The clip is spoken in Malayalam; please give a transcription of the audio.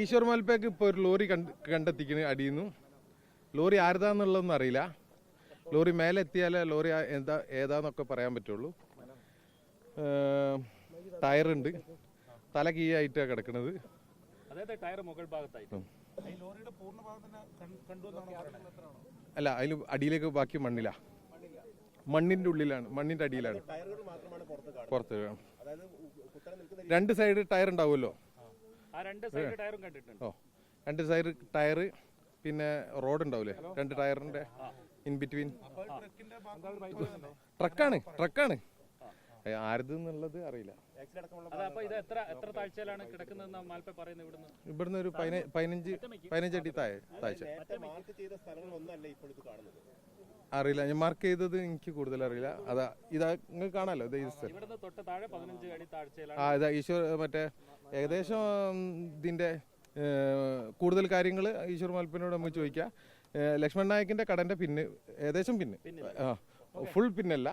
ഈശ്വർ മലപ്പേക്ക് ഇപ്പോൾ ഒരു ലോറി കണ്ട് കണ്ടെത്തിക്കണ് അടിയുന്നു. ലോറി ആരുതാന്നുള്ളതൊന്നും അറിയില്ല. ലോറി മേലെ എത്തിയാലേ ലോറി എന്താ ഏതാന്നൊക്കെ പറയാൻ പറ്റുള്ളൂ. ടയറുണ്ട്. തല കീയായിട്ടാണ് കിടക്കുന്നത് അല്ല അതിൽ അടിയിലേക്ക് ബാക്കി മണ്ണില്ല മണ്ണിന്റെ ഉള്ളിലാണ് മണ്ണിന്റെ അടിയിലാണ്. പുറത്ത് രണ്ട് സൈഡ് ടയർ ഉണ്ടാവുമല്ലോ ഓ രണ്ട് സൈഡ് ടയർ പിന്നെ റോഡ് ഉണ്ടാവില്ലേ രണ്ട് ടയറിന്റെ ഇൻ ബിറ്റ്വീൻ ട്രക്കാണ് ട്രക്കാണ് ആരത് എന്നുള്ളത് അറിയില്ല. ഇവിടുന്ന്? ഒരു പതിന- പതിനഞ്ച് പതിനഞ്ച് അടി താഴെ താഴ്ച. അറിയില്ല. ഞാൻ മാർക്ക് ചെയ്തത് എനിക്ക് കൂടുതൽ അറിയില്ല. അതാ ഇതാ നിങ്ങൾ കാണാലോ? ഇത് ഈ സ്ഥലം. ആ ഇതാ ഈശ്വർ മറ്റേ ഏകദേശം ഇതിന്റെ കൂടുതൽ കാര്യങ്ങൾ ഈശ്വർ മാൽപ്പനോട് നമുക്ക് ചോദിക്കാം. ലക്ഷ്മണ ലക്ഷ്മൺ നായകിന്റെ കടന്റെ പിന്ന് ഏകദേശം പിന്ന്. ആ ഫുൾ പിന്നല്ല.